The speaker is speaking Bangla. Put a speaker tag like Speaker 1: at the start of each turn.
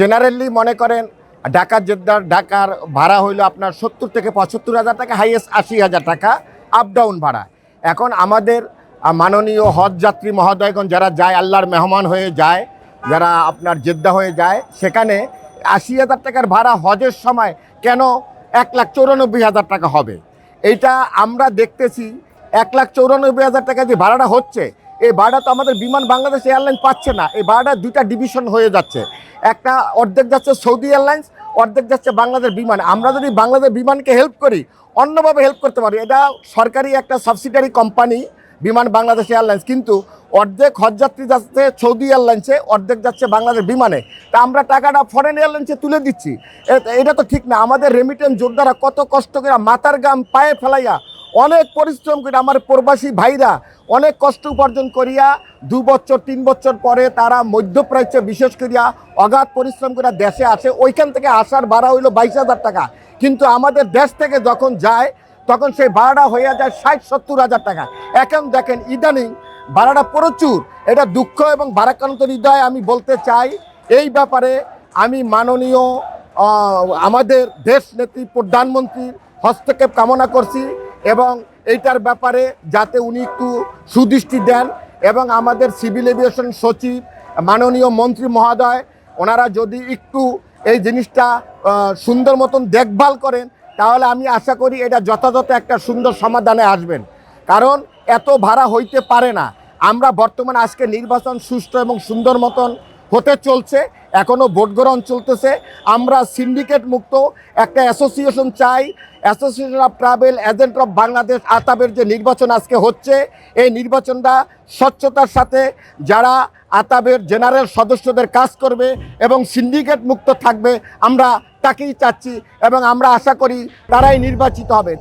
Speaker 1: জেনারেলি মনে করেন ঢাকা জেদ্দার, ঢাকার ভাড়া হইল আপনার সত্তর থেকে পঁচাত্তর হাজার টাকা হাইয়েস্ট আশি হাজার টাকা আপ ডাউন ভাড়া। এখন আমাদের মাননীয় হজ যাত্রী মহোদয়গণ যারা যায়, আল্লাহর মেহমান হয়ে যায়, যারা আপনার জেদ্দা হয়ে যায়, সেখানে আশি হাজার টাকার ভাড়া হজের সময় কেন এক লাখ চৌরানব্বই হাজার টাকা হবে? এইটা আমরা দেখতেছি, এক লাখ চৌরানব্বই হাজার টাকা যে ভাড়াটা হচ্ছে এই ভাড়া তো আমাদের বিমান বাংলাদেশ এয়ারলাইন পাচ্ছে না। এই ভাড়াটা দুইটা ডিভিশন হয়ে যাচ্ছে। একটা অর্ধেক যাচ্ছে সৌদি এয়ারলাইন্স, অর্ধেক যাচ্ছে বাংলাদেশ বিমান। আমরা যদি বাংলাদেশ বিমানকে হেল্প করি, অন্যভাবে হেল্প করতে পারি। এটা সরকারি একটা সাবসিডারি কোম্পানি বিমান বাংলাদেশ এয়ারলাইন্স। কিন্তু অর্ধেক হজযাত্রী যাচ্ছে সৌদি এয়ারলাইন্সে, অর্ধেক যাচ্ছে বাংলাদেশ বিমানে। তা আমরা টাকাটা ফরেন এয়ারলাইন্সে তুলে দিচ্ছি। এটা তো ঠিক না। আমাদের রেমিটেন্স যোদ্ধারা কত কষ্ট করে মাথার গাম পায়ে ফেলাইয়া অনেক পরিশ্রম করে আমার প্রবাসী ভাইরা অনেক কষ্ট উপার্জন করিয়া দু বছর, তিন বছর পরে তারা মধ্যপ্রাচ্যে বিশেষ করিয়া অগাধ পরিশ্রম করে দেশে আসে। ওইখান থেকে আসার ভাড়া হইল বাইশ হাজার টাকা। কিন্তু আমাদের দেশ থেকে যখন যায়, তখন সেই ভাড়াটা হয়ে যায় ষাট, সত্তর হাজার টাকা। এখন দেখেন, ইদানিং ভাড়াটা প্রচুর। এটা দুঃখ এবং ভারাক্রান্ত হৃদয় আমি বলতে চাই, এই ব্যাপারে আমি মাননীয় আমাদের দেশ নেত্রী প্রধানমন্ত্রীর হস্তক্ষেপ কামনা করছি। এবং এইটার ব্যাপারে যাতে উনি একটু সুদৃষ্টি দেন এবং আমাদের সিভিল এভিয়েশন সচিব, মাননীয় মন্ত্রী মহোদয়, ওনারা যদি একটু এই জিনিসটা সুন্দর মতন দেখভাল করেন, তাহলে আমি আশা করি এটা যথাযথ একটা সুন্দর সমাধানে আসবেন। কারণ এত ভাড়া হইতে পারে না। আমরা বর্তমানে আজকে নির্বাচন সুষ্ঠু এবং সুন্দর মতন হতে চলছে এখনও ভোট গ্রহণ চলতেছে। আমরা সিন্ডিকেট মুক্ত, একটা অ্যাসোসিয়েশন চাই। Association of travel agent of Bangladesh আতাবের যে নির্বাচন আজকে হচ্ছে, এই নির্বাচনটা স্বচ্ছতার সাথে যারা আতাবের জেনারেল সদস্যদের কাজ করবে এবং সিন্ডিকেট মুক্ত থাকবে, আমরা তাকেই চাচ্ছি এবং আমরা আশা করি তারাই নির্বাচিত হবে।